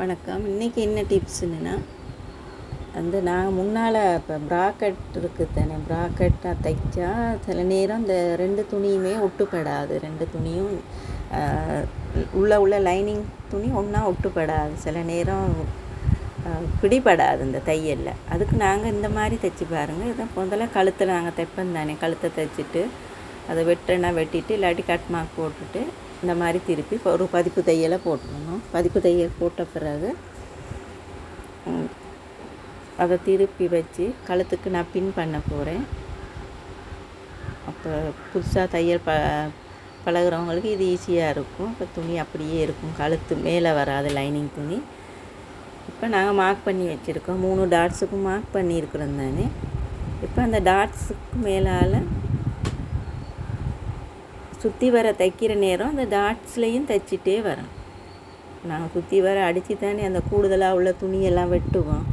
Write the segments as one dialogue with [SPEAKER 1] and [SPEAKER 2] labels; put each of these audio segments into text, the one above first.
[SPEAKER 1] வணக்கம். இன்றைக்கி என்ன டிப்ஸுன்னா வந்து நான் முன்னால் இப்போ ப்ராக்கெட் இருக்குது தானே ப்ராக்கெட்டாக தைச்சா சில நேரம் இந்த ரெண்டு துணியுமே ஒட்டுப்படாது. ரெண்டு துணியும் உள்ள உள்ள லைனிங் துணி ஒன்றா ஒட்டுப்படாது. சில நேரம் பிடிபடாது இந்த தையலில். அதுக்கு நாங்கள் இந்த மாதிரி தைச்சி பாருங்கள் இதை முதல்ல கழுத்தில் நாங்கள் தைப்போம் தானே கழுத்தை தைச்சிட்டு அதை வெட்டுனா வெட்டிட்டு இல்லாட்டி கட் மார்க் போட்டுட்டு இந்த மாதிரி திருப்பி ஒரு பதிப்பு தையலை போட்டுடணும். பதிப்பு தையல் போட்ட பிறகு அதை திருப்பி வச்சு கழுத்துக்கு நான் பின் பண்ண போகிறேன் அப்போ புதுசாக தையல் ப பழகுறவங்களுக்கு இது ஈஸியாக இருக்கும். இப்போ துணி அப்படியே இருக்கும். கழுத்து மேலே வராது லைனிங் துணி. இப்போ நாங்கள் மார்க் பண்ணி வச்சுருக்கோம். மூணு டாட்ஸுக்கும் மார்க் பண்ணியிருக்கிறோம் தானே. இப்போ அந்த டாட்ஸுக்கு மேலால் சுற்றி வர தைக்கிற நேரம் அந்த டாட்ஸ்லேயும் தைச்சிட்டே வரோம் நாங்கள் சுற்றி வர அடித்து தானே அந்த கூடுதலாக உள்ள துணியெல்லாம் வெட்டுவோம்.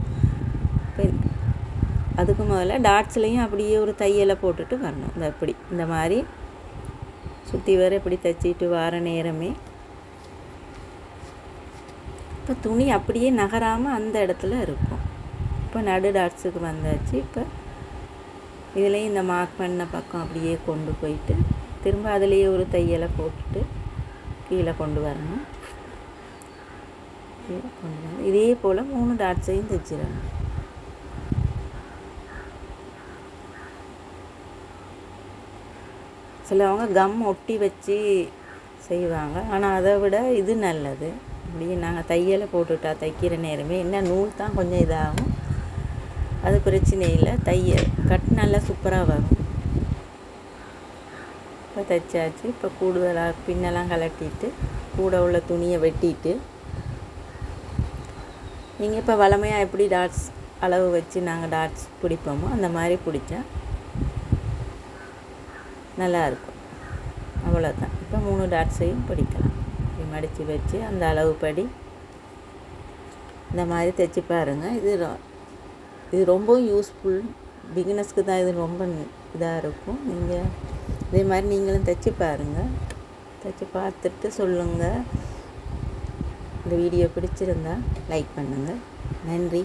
[SPEAKER 1] அதுக்கு முதல்ல டாட்ஸ்லேயும் அப்படியே ஒரு தையலை போட்டுட்டு வரணும். இந்த இப்படி இந்த மாதிரி சுற்றி வர இப்படி தைச்சிட்டு வர நேரமே. இப்போ துணி அப்படியே நகராமல் அந்த இடத்துல இருக்கும். இப்போ நடு டாட்ஸுக்கு வந்தாச்சு. இப்போ இதுலேயும் இந்த மார்க் பண்ண பக்கம் அப்படியே கொண்டு போயிட்டு திரும்ப அதுலேயே ஒரு தையலை போட்டுட்டு கீழே கொண்டு வரணும். கீழே கொண்டு வரணும். இதே போல் மூணு டாட்ஸையும் தைச்சிடணும். சிலவங்க கம் ஒட்டி வச்சு செய்வாங்க. ஆனால் அதை விட இது நல்லது. அப்படியே நாங்கள் தையலை போட்டுட்டா தைக்கிற நேரமே என்ன நூல் தான் கொஞ்சம் இதாகும். அது பிரச்சனை இல்லை. தைய கட் நல்லா சூப்பராக வரும். இப்போ தைச்சாச்சு. இப்போ கூடுதலாக பின்னெல்லாம் கலட்டிட்டு கூட உள்ள துணியை வெட்டிட்டு. நீங்கள் இப்போ வளமையாக எப்படி டாட்ஸ் அளவு வச்சு நாங்கள் டாட்ஸ் பிடிப்போமோ அந்த மாதிரி பிடிச்சா நல்லாயிருக்கும் அவ்வளோதான் இப்போ மூணு டாட்ஸையும் பிடிக்கலாம். இப்படி மடித்து வச்சு அந்த அளவு படி இந்த மாதிரி தைச்சி பாருங்கள் இது இது ரொம்பவும் யூஸ்ஃபுல் பிகினர்ஸ்க்கு தான் இது ரொம்ப இதாக இருக்கும். நீங்கள் இதே மாதிரி நீங்களும் தைச்சி பாருங்கள் தைச்சி பார்த்துட்டு சொல்லுங்கள் இந்த வீடியோ பிடிச்சிருந்தா லைக் பண்ணுங்கள் நன்றி.